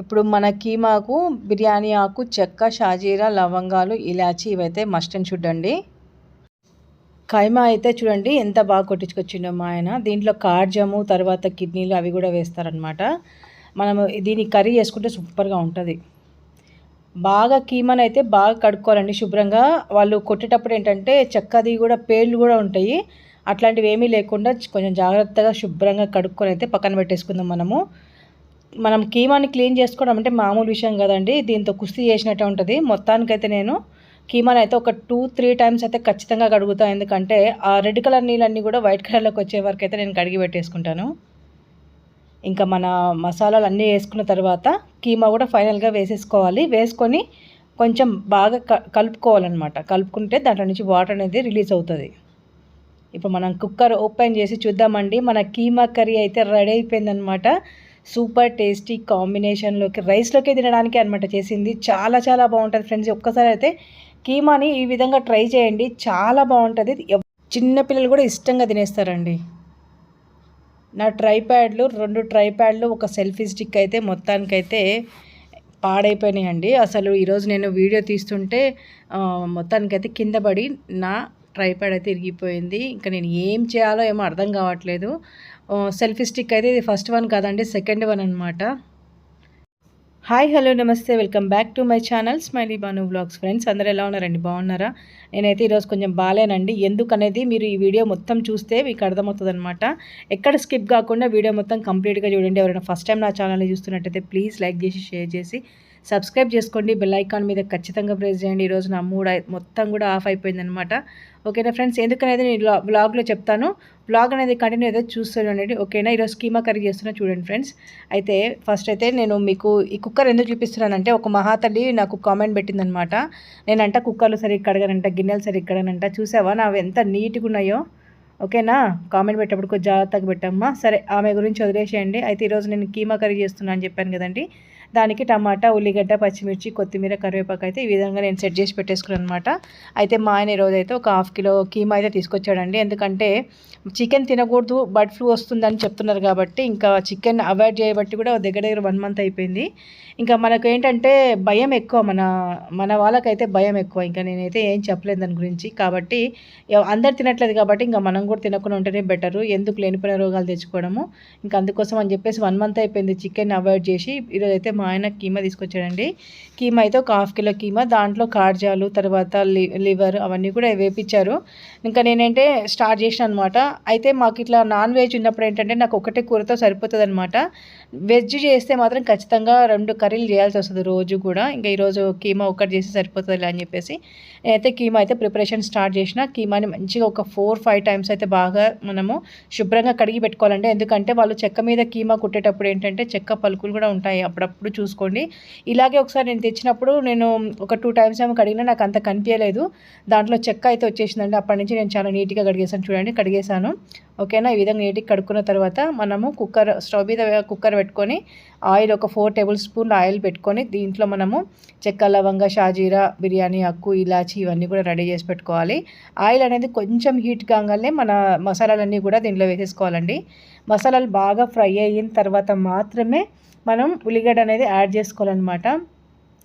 ఇప్పుడు మన కీమాకు బిర్యానీ ఆకు చెక్క షాజీరా లవంగాలు ఇలాచి ఇవైతే మస్ట్ అండ్. చూడండి కైమా అయితే చూడండి ఎంత బాగా కొట్టించుకొచ్చిండో మా ఆయన. దీంట్లో కార్జము తర్వాత కిడ్నీలు అవి కూడా వేస్తారనమాట మనం దీన్ని కర్రీ చేసుకుంటే సూపర్గా ఉంటుంది. బాగా కీమాని అయితే బాగా కడుక్కోవాలండి శుభ్రంగా. వాళ్ళు కొట్టేటప్పుడు ఏంటంటే చెక్కది కూడా పేర్లు కూడా ఉంటాయి. అట్లాంటివి ఏమీ లేకుండా కొంచెం జాగ్రత్తగా శుభ్రంగా కడుక్కొని అయితే పక్కన పెట్టేసుకుందాం మనము. మనం కీమాని క్లీన్ చేసుకోవడం అంటే మామూలు విషయం కదండి. దీంతో కుస్తీ చేసినట్టే ఉంటుంది. మొత్తానికైతే నేను కీమాని అయితే ఒక టూ త్రీ టైమ్స్ అయితే ఖచ్చితంగా కడుగుతాను ఎందుకంటే ఆ రెడ్ కలర్ నీళ్ళన్నీ కూడా వైట్ కలర్లోకి వచ్చే వరకు అయితే నేను కడిగి పెట్టేసుకుంటాను. ఇంకా మన మసాలాలు అన్నీ వేసుకున్న తర్వాత కీమా కూడా ఫైనల్గా వేసేసుకోవాలి. వేసుకొని కొంచెం బాగా కలుపుకోవాలన్నమాట. కలుపుకుంటే దాంట్లో నుంచి వాటర్ అనేది రిలీజ్ అవుతుంది. ఇప్పుడు మనం కుక్కర్ ఓపెన్ చేసి చూద్దామండి. మన కీమా కర్రీ అయితే రెడీ అయిపోయిందనమాట సూపర్ టేస్టీ కాంబినేషన్లోకి రైస్లోకి తినడానికి అనమాట చేసింది. చాలా చాలా బాగుంటుంది ఫ్రెండ్స్. ఒక్కసారి అయితే కీమాని ఈ విధంగా ట్రై చేయండి. చాలా బాగుంటుంది. చిన్నపిల్లలు కూడా ఇష్టంగా తినేస్తారండి. నా ట్రై ప్యాడ్లు రెండు ట్రై ప్యాడ్లు ఒక సెల్ఫీ స్టిక్ అయితే మొత్తానికైతే పాడైపోయినాయండి. అసలు ఈరోజు నేను వీడియో తీస్తుంటే మొత్తానికైతే కింద పడి నా ట్రైప్యాడ్ అయితే ఇరిగిపోయింది. ఇంకా నేను ఏం చేయాలో ఏమో అర్థం కావట్లేదు. సెల్ఫీ స్టిక్ అయితే ఇది ఫస్ట్ వన్ కాదండి సెకండ్ వన్ అనమాట హాయ్ హలో నమస్తే welcome back to my channel smiley Banu blogs friends అందరు ఎలా ఉన్నారండి? బాగున్నారా? నేనైతే ఈరోజు కొంచెం బాగాలేనండి. ఎందుకనేది మీరు ఈ వీడియో మొత్తం చూస్తే మీకు అర్థమవుతుంది అనమాట ఎక్కడ స్కిప్ కాకుండా వీడియో మొత్తం కంప్లీట్గా చూడండి. ఎవరైనా ఫస్ట్ టైం నా ఛానల్ని చూస్తున్నట్టయితే ప్లీజ్ లైక్ చేసి షేర్ చేసి సబ్స్క్రైబ్ చేసుకోండి. బెల్ ఐకాన్ మీద ఖచ్చితంగా ప్రెస్ చేయండి. ఈరోజు నా మూడ్ మొత్తం కూడా ఆఫ్ అయిపోయిందనమాట ఓకేనా ఫ్రెండ్స్? ఎందుకనేది నేను బ్లాగ్లో చెప్తాను. బ్లాగ్ అనేది కంటిన్యూ అయితే చూస్తానండి ఓకేనా? ఈరోజు కీమా కర్రీ చేస్తున్నా చూడండి ఫ్రెండ్స్. అయితే ఫస్ట్ అయితే నేను మీకు ఈ కుక్కర్ ఎందుకు చూపిస్తున్నానంటే ఒక మహాతల్లి నాకు కామెంట్ పెట్టిందనమాట నేనంట కుక్కర్లు సరిగ్గా కడగనంట గిన్నెలు సరిగ్గా కడగనంట. చూసావా? నావి ఎంత నీట్గా ఉన్నాయో. ఓకేనా? కామెంట్ పెట్టేప్పుడు కొంచెం జాగ్రత్తగా పెట్టమ్మా. సరే ఆమె గురించి వదిలేసేయండి. అయితే ఈరోజు నేను కీమా కర్రీ చేస్తున్నాను అని చెప్పాను కదండి. దానికి టమాటా ఉల్లిగడ్డ పచ్చిమిర్చి కొత్తిమీర కరివేపాకు అయితే ఈ విధంగా నేను సెట్ చేసి పెట్టేసుకున్నాను అనమాట అయితే మా ఆయన ఈరోజు అయితే ఒక హాఫ్ కిలో కీమా అయితే తీసుకొచ్చాడండి. ఎందుకంటే చికెన్ తినకూడదు బర్డ్ ఫ్లూ వస్తుందని చెప్తున్నారు కాబట్టి ఇంకా చికెన్ అవాయిడ్ చేయబట్టి కూడా దగ్గర దగ్గర వన్ మంత్ అయిపోయింది. ఇంకా మనకు ఏంటంటే భయం ఎక్కువ మన మన వాళ్ళకైతే భయం ఎక్కువ. ఇంకా నేనైతే ఏం చెప్పలేదు దాని గురించి. కాబట్టి అందరు తినట్లేదు కాబట్టి ఇంకా మనం కూడా తినకుండా ఉంటేనే బెటరు. ఎందుకు లేనిపోయిన రోగాలు తెచ్చుకోవడము. ఇంకా అందుకోసం అని చెప్పేసి వన్ మంత్ అయిపోయింది చికెన్ అవాయిడ్ చేసి. ఈరోజైతే అయితే మా ఆయన కీమా తీసుకొచ్చాడండి. కీమా అయితే ఒక హాఫ్ కిలో కీమా. దాంట్లో కార్జాలు తర్వాత లివర్ అవన్నీ కూడా వేపించారు ఇంకా నేనంటే స్టార్ట్ చేసిన అనమాట అయితే మాకు ఇట్లా నాన్ వెజ్ ఉన్నప్పుడు ఏంటంటే నాకు ఒకటే కూరతో సరిపోతుంది అనమాట వెజ్ చేస్తే మాత్రం ఖచ్చితంగా రెండు కర్రీలు చేయాల్సి వస్తుంది రోజు కూడా. ఇంకా ఈరోజు కీమా ఒకటి చేసి సరిపోతుంది అని చెప్పేసి. నేనైతే కీమా అయితే ప్రిపరేషన్ స్టార్ట్ చేసిన. కీమాని మంచిగా ఒక ఫోర్ ఫైవ్ టైమ్స్ అయితే బాగా మనము శుభ్రంగా కడిగి పెట్టుకోవాలండి. ఎందుకంటే వాళ్ళు చెక్క మీద కీమా కుట్టేటప్పుడు ఏంటంటే చెక్క పలుకులు కూడా ఉంటాయి అప్పుడప్పుడు చూసుకోండి. ఇలాగే ఒకసారి నేను తెచ్చినప్పుడు నేను ఒక టూ టైమ్స్ ఏమో కడిగినా నాకు అంత కనిపించలేదు. దాంట్లో చెక్క అయితే వచ్చేసిందండి. అప్పటి నుంచి నేను చాలా నీట్గా కడిగేసాను చూడండి కడిగేసాను ఓకేనా? ఈ విధంగా నీట్గా కడుక్కున్న తర్వాత మనము కుక్కర్ స్టవ్ మీద కుక్కర్ పెట్టుకొని ఆయిల్ ఒక ఫోర్ టేబుల్ స్పూన్ ఆయిల్ పెట్టుకొని దీంట్లో మనము చెక్క లవంగ షాజీరా బిర్యానీ అక్కు ఇలాచి ఇవన్నీ కూడా రెడీ చేసి పెట్టుకోవాలి. ఆయిల్ అనేది కొంచెం హీట్ కాగానే మన మసాలాలన్నీ కూడా దీంట్లో వేసేసుకోవాలండి. మసాలాలు బాగా ఫ్రై అయిన తర్వాత మాత్రమే మనం ఉల్లిగడ్డ అనేది యాడ్ చేసుకోవాలన్నమాట.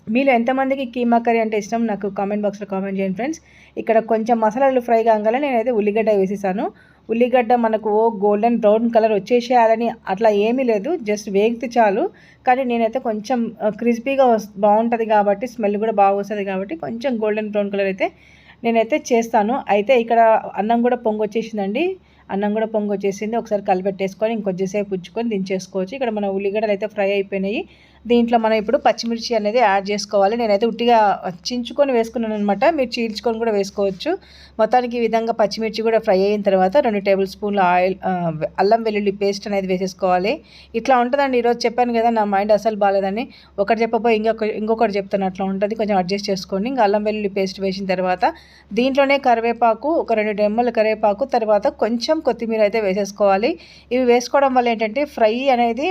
మీలో ఎంతమందికి కీమా కర్రీ అంటే ఇష్టం నాకు కామెంట్ బాక్స్లో కామెంట్ చేయండి ఫ్రెండ్స్. ఇక్కడ కొంచెం మసాలాలు ఫ్రై కాగానే నేనైతే ఉల్లిగడ్డ వేసేసాను. ఉల్లిగడ్డ మనకు ఓ గోల్డెన్ బ్రౌన్ కలర్ వచ్చేసేయాలని అట్లా ఏమీ లేదు. జస్ట్ వేగితే చాలు. కానీ నేనైతే కొంచెం క్రిస్పీగా బాగుంటుంది కాబట్టి స్మెల్ కూడా బాగా వస్తుంది కాబట్టి కొంచెం గోల్డెన్ బ్రౌన్ కలర్ అయితే నేనైతే చేస్తాను. అయితే ఇక్కడ అన్నం కూడా పొంగు వచ్చేసిందండి అన్నం కూడా పొంగు వచ్చేసింది ఒకసారి కలిపెట్టేసుకొని ఇంకొద్దిసేపు పుచ్చుకొని దించేసుకోవచ్చు. ఇక్కడ మన ఉల్లిగడ్డలు అయితే ఫ్రై అయిపోయినాయి. దీంట్లో మనం ఇప్పుడు పచ్చిమిర్చి అనేది యాడ్ చేసుకోవాలి. నేనైతే ఉట్టిగా చించుకొని వేసుకున్నాను అనమాట మీరు చీల్చుకొని కూడా వేసుకోవచ్చు. మొత్తానికి ఈ విధంగా పచ్చిమిర్చి కూడా ఫ్రై అయిన తర్వాత రెండు టేబుల్ స్పూన్ల ఆయిల్ అల్లం వెల్లుల్లి పేస్ట్ అనేది వేసేసుకోవాలి. ఇట్లా ఉంటుందండి. ఈరోజు చెప్పాను కదా నా మైండ్ అసలు బాగాలేదని ఒకటి చెప్పబోయి ఇంకొక ఇంకొకటి చెప్తాను. అట్లా ఉంటుంది. కొంచెం అడ్జస్ట్ చేసుకోండి ఇంకా అల్లం వెల్లుల్లి పేస్ట్ వేసిన తర్వాత దీంట్లోనే కరివేపాకు ఒక రెండు డెమ్మల కరివేపాకు తర్వాత కొంచెం కొత్తిమీర అయితే వేసేసుకోవాలి. ఇవి వేసుకోవడం వల్ల ఏంటంటే ఫ్రై అనేది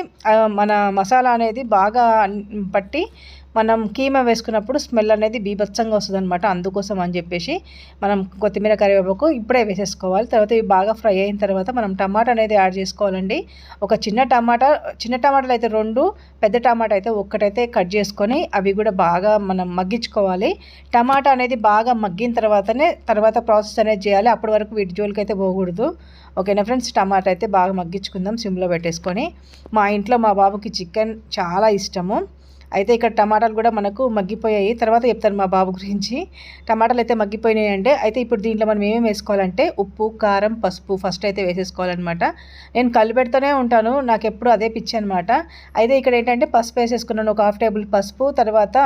మన మసాలా అనేది బాగా బట్టి మనం కీమా వేసుకున్నప్పుడు స్మెల్ అనేది బీభత్సంగా వస్తుంది అనమాట అందుకోసం అని చెప్పేసి మనం కొత్తిమీర కరివేపాకు ఇప్పుడే వేసేసుకోవాలి. తర్వాత ఇవి బాగా ఫ్రై అయిన తర్వాత మనం టమాటా అనేది యాడ్ చేసుకోవాలండి. ఒక చిన్న టమాటా చిన్న టమాటాలు అయితే రెండు పెద్ద టమాటా అయితే ఒక్కటైతే కట్ చేసుకొని అవి కూడా బాగా మనం మగ్గించుకోవాలి. టమాటా అనేది బాగా మగ్గిన తర్వాతనే తర్వాత ప్రాసెస్ అనేది చేయాలి. అప్పటి వరకు వీటి జోలికి అయితే పోకూడదు. ఓకేనా ఫ్రెండ్స్? టమాటా అయితే బాగా మగ్గించుకుందాం సిమ్లో పెట్టేసుకొని. మా ఇంట్లో మా బాబుకి చికెన్ చాలా ఇష్టము. అయితే ఇక్కడ టమాటాలు కూడా మనకు మగ్గిపోయాయి. తర్వాత చెప్తాను మా బాబు గురించి. టమాటాలు అయితే మగ్గిపోయినాయి అంటే అయితే ఇప్పుడు దీంట్లో మనం ఏమేమి వేసుకోవాలంటే ఉప్పు కారం పసుపు ఫస్ట్ అయితే వేసేసుకోవాలన్నమాట. నేను కలిపెడుతూనే ఉంటాను. నాకు ఎప్పుడు అదే పిచ్చి అనమాట అయితే ఇక్కడ ఏంటంటే పసుపు వేసేసుకున్నాను. ఒక హాఫ్ టేబుల్ పసుపు. తర్వాత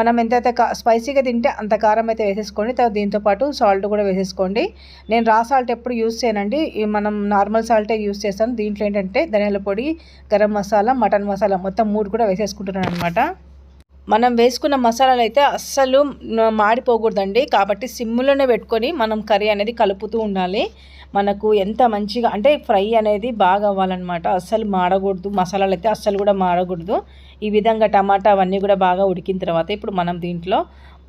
మనం ఎంతైతే స్పైసీగా తింటే అంత కారం అయితే వేసేసుకోండి. తర్వాత దీంతోపాటు సాల్ట్ కూడా వేసేసుకోండి. నేను రా సాల్ట్ ఎప్పుడు యూస్ చేయనండి. మనం నార్మల్ సాల్టే యూస్ చేస్తాను. దీంట్లో ఏంటంటే ధనియాల పొడి గరం మసాలా మటన్ మసాలా మొత్తం మూడు కూడా వేసేసుకుంటున్నాను అనమాట అనమాట మనం వేసుకున్న మసాలాలు అయితే అస్సలు మాడిపోకూడదండి. కాబట్టి సిమ్లోనే పెట్టుకొని మనం కర్రీ అనేది కలుపుతూ ఉండాలి. మనకు ఎంత మంచిగా అంటే ఫ్రై అనేది బాగా అవ్వాలన్నమాట. అస్సలు మాడకూడదు. మసాలాలు అయితే అస్సలు కూడా మాడకూడదు. ఈ విధంగా టమాటా అవన్నీ కూడా బాగా ఉడికిన తర్వాత ఇప్పుడు మనం దీంట్లో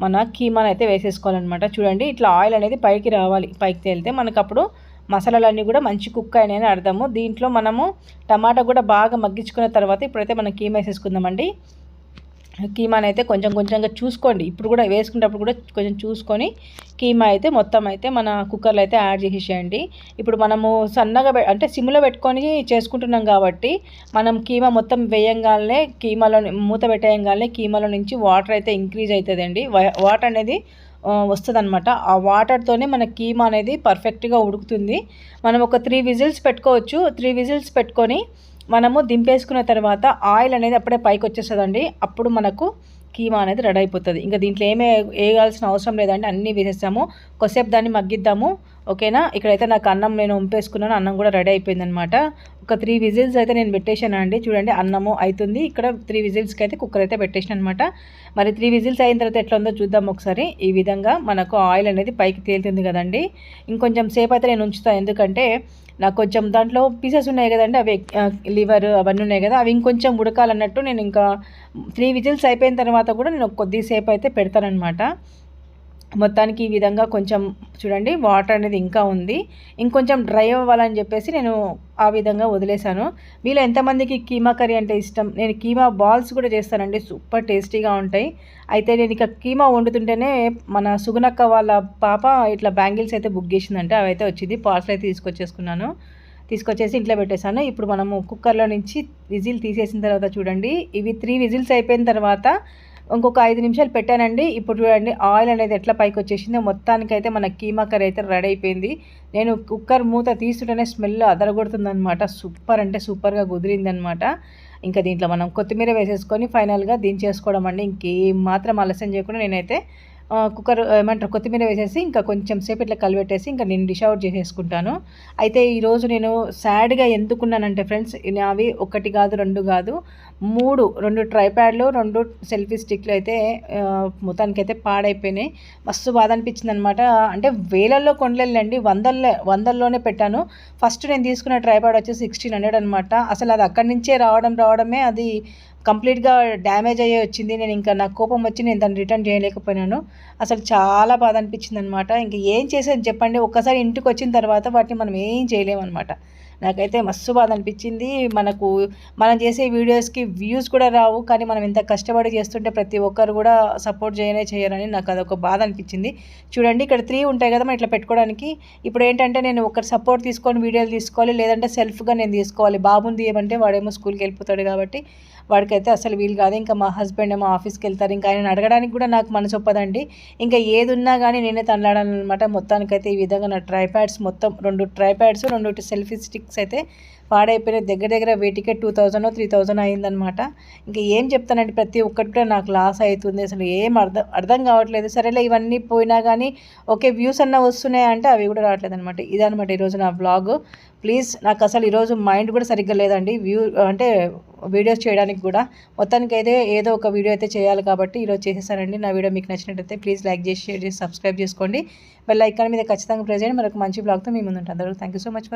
మన కీమాని అయితే వేసేసుకోవాలన్నమాట. చూడండి ఇట్లా ఆయిల్ అనేది పైకి రావాలి. పైకి తేలితే మనకు అప్పుడు మసాలాలన్నీ కూడా మంచి కుక్ అయినాయని అర్థము. దీంట్లో మనము టమాటా కూడా బాగా మగ్గించుకున్న తర్వాత ఇప్పుడైతే మనం కీమా వేసేసుకుందామండి. కీమాని అయితే కొంచెం కొంచెంగా చూసుకోండి. ఇప్పుడు కూడా వేసుకునేటప్పుడు కూడా కొంచెం చూసుకొని కీమా అయితే మొత్తం అయితే మన కుక్కర్లో అయితే యాడ్ చేసేసేయండి ఇప్పుడు మనము సన్నగా అంటే సిమ్లో పెట్టుకొని చేసుకుంటున్నాం కాబట్టి మనం కీమా మొత్తం వేయంగానే కీమాలో మూత పెట్టేయంగానే కీమాలో నుంచి వాటర్ అయితే ఇంక్రీజ్ అవుతుందండి వాటర్ అనేది వస్తుంది అనమాట ఆ వాటర్తోనే మన కీమా అనేది పర్ఫెక్ట్గా ఉడుకుతుంది. మనం ఒక త్రీ విజిల్స్ పెట్టుకోవచ్చు. త్రీ విజిల్స్ పెట్టుకొని మనము దింపేసుకున్న తర్వాత ఆయిల్ అనేది అప్పుడే పైకి వచ్చేస్తుందండి అప్పుడు మనకు కీమా అనేది రెడీ అయిపోతుంది. ఇంకా దీంట్లో ఏమే వేయాల్సిన అవసరం లేదండి. అన్నీ వేసేస్తాము. కొద్దిసేపు దాన్ని మగ్గిద్దాము. ఓకేనా? ఇక్కడైతే నాకు అన్నం నేను ఉంపేసుకున్నాను అన్నం కూడా రెడీ అయిపోయిందనమాట ఒక త్రీ విజిల్స్ అయితే నేను పెట్టేశాను అండి. చూడండి అన్నము అవుతుంది ఇక్కడ త్రీ విజిల్స్కి అయితే కుక్కర్ అయితే పెట్టేసాను అనమాట మరి త్రీ విజిల్స్ అయిన తర్వాత ఎట్లా ఉందో చూద్దాం ఒకసారి. ఈ విధంగా మనకు ఆయిల్ అనేది పైకి తేలుతుంది కదండి. ఇంకొంచెం సేపు అయితే నేను ఉంచుతాను ఎందుకంటే నాకు కొంచెం దాంట్లో పీసెస్ ఉన్నాయి కదండి. అవి లివర్ అవన్నీ ఉన్నాయి కదా. అవి ఇంకొంచెం ఉడకాలన్నట్టు నేను ఇంకా త్రీ విజిల్స్ అయిపోయిన తర్వాత కూడా నేను కొద్దిసేపు అయితే పెడతానమాట మొత్తానికి ఈ విధంగా కొంచెం చూడండి వాటర్ అనేది ఇంకా ఉంది. ఇంకొంచెం డ్రై అవ్వాలని చెప్పేసి నేను ఆ విధంగా వదిలేశాను. మీలో ఎంతమందికి కీమా కర్రీ అంటే ఇష్టం? నేను కీమా బాల్స్ కూడా చేస్తానండి సూపర్ టేస్టీగా ఉంటాయి. అయితే నేను ఇక కీమా వండుతుంటేనే మన సుగునక్క వాళ్ళ పాప ఇట్లా బ్యాంగిల్స్ అయితే బుక్ చేసిందంటే అవి అయితే వచ్చింది. పార్సల్ అయితే తీసుకొచ్చేసుకున్నాను. తీసుకొచ్చేసి ఇంట్లో పెట్టేశాను. ఇప్పుడు మనము కుక్కర్లో నుంచి విజిల్ తీసేసిన తర్వాత చూడండి ఇవి త్రీ విజిల్స్ అయిపోయిన తర్వాత ఇంకొక ఐదు నిమిషాలు పెట్టానండి. ఇప్పుడు చూడండి ఆయిల్ అనేది ఎట్లా పైకి వచ్చేసిందో మొత్తానికైతే మన కీమా కర్రీ అయితే రెడీ అయిపోయింది. నేను కుక్కర్ మూత తీసుకుంటేనే స్మెల్ అదరగొడుతుందనమాట సూపర్ అంటే సూపర్గా కుదిరిందనమాట ఇంకా దీంట్లో మనం కొత్తిమీర వేసేసుకొని ఫైనల్గా దించేసుకోవడం అండి. ఇంకేం మాత్రం ఆలస్యం చేయకుండా నేనైతే కుక్కర్ ఏమంటారు కొత్తిమీర వేసేసి ఇంకా కొంచెం సేపు ఇట్లా కలిపెట్టేసి ఇంకా నేను డిష్ అవుట్ చేసేసుకుంటాను. అయితే ఈరోజు నేను సాడ్గా ఎందుకున్నానంటే ఫ్రెండ్స్ అవి ఒకటి కాదు రెండు కాదు మూడు రెండు ట్రైప్యాడ్లు రెండు సెల్ఫీ స్టిక్లు అయితే మొత్తానికి అయితే పాడైపోయినాయి. మస్తు బాధ అనిపించింది అనమాట అంటే వేలల్లో కొండలేండి వందల్లో వందల్లోనే పెట్టాను. ఫస్ట్ నేను తీసుకున్న ట్రైప్యాడ్ వచ్చి సిక్స్టీన్ హండ్రెడ్ అనమాట. అసలు అది అక్కడి నుంచే రావడం రావడమే అది కంప్లీట్గా డ్యామేజ్ అయ్యే వచ్చింది. నేను ఇంకా నాకు కోపం వచ్చి నేను దాన్ని రిటర్న్ చేయలేకపోయినాను. అసలు చాలా బాధ అనిపించింది అనమాట ఇంకా ఏం చేసేది చెప్పండి. ఒక్కసారి ఇంటికి వచ్చిన తర్వాత వాటిని మనం ఏం చేయలేమన్నమాట. నాకైతే మస్తు బాధ అనిపించింది. మనకు మనం చేసే వీడియోస్కి వ్యూస్ కూడా రావు. కానీ మనం ఇంత కష్టపడి చేస్తుంటే ప్రతి ఒక్కరు కూడా సపోర్ట్ చేయనే చేయరని నాకు అదొక బాధ అనిపించింది. చూడండి ఇక్కడ త్రీ ఉంటాయి కదా మనం ఇట్లా పెట్టుకోవడానికి. ఇప్పుడు ఏంటంటే నేను ఒకరి సపోర్ట్ తీసుకొని వీడియోలు తీసుకోవాలి. లేదంటే సెల్ఫ్గా నేను తీసుకోవాలి. బాబుని తీయమంటే వాడేమో స్కూల్కి వెళ్ళిపోతాడు కాబట్టి. వాడికైతే అసలు వీలు కాదు. ఇంకా మా హస్బెండ్ ఏమో ఆఫీస్కి వెళ్తారు. ఇంకా ఆయన అడగడానికి కూడా నాకు మనసు ఒప్పదండి. ఇంకా ఏది ఉన్నా కానీ నేనే తనలాడాలన్నమాట. మొత్తానికైతే ఈ విధంగా నా ట్రైప్యాడ్స్ మొత్తం రెండు ట్రైప్యాడ్స్ రెండు సెల్ఫీ స్టిక్స్ అయితే పాడైపోయిన దగ్గర దగ్గర వేటికే టూ థౌజండ్ త్రీ థౌజండ్ అయిందనమాట ఇంకా ఏం చెప్తానంటే ప్రతి ఒక్కటి కూడా నాకు లాస్ అవుతుంది అసలు ఏం అర్థం అర్థం కావట్లేదు. సరేలే ఇవన్నీ పోయినా కానీ ఓకే వ్యూస్ అన్న వస్తున్నాయి అంటే అవి కూడా రావట్లేదు అనమాట ఇదనమాట ఈరోజు నా బ్లాగ్ ప్లీజ్ నాకు అసలు ఈరోజు మైండ్ కూడా సరిగ్గా లేదండి. వ్యూ అంటే వీడియోస్ చేయడానికి కూడా. మొత్తానికి అయితే ఏదో ఒక వీడియో అయితే చేయాలి కాబట్టి ఈరోజు చేసేసానండి. నా వీడియో మీకు నచ్చినట్టయితే ప్లీజ్ లైక్ చేసి షేర్ చేసి సబ్స్క్రైబ్ చేసుకోండి. బెల్ ఐకాన్ మీద ఖచ్చితంగా ప్రెస్ చేయండి. మరొక మంచి బ్లాగ్తో మీ ముందు ఉంటాను థ్యాంక్ యూ సో మచ్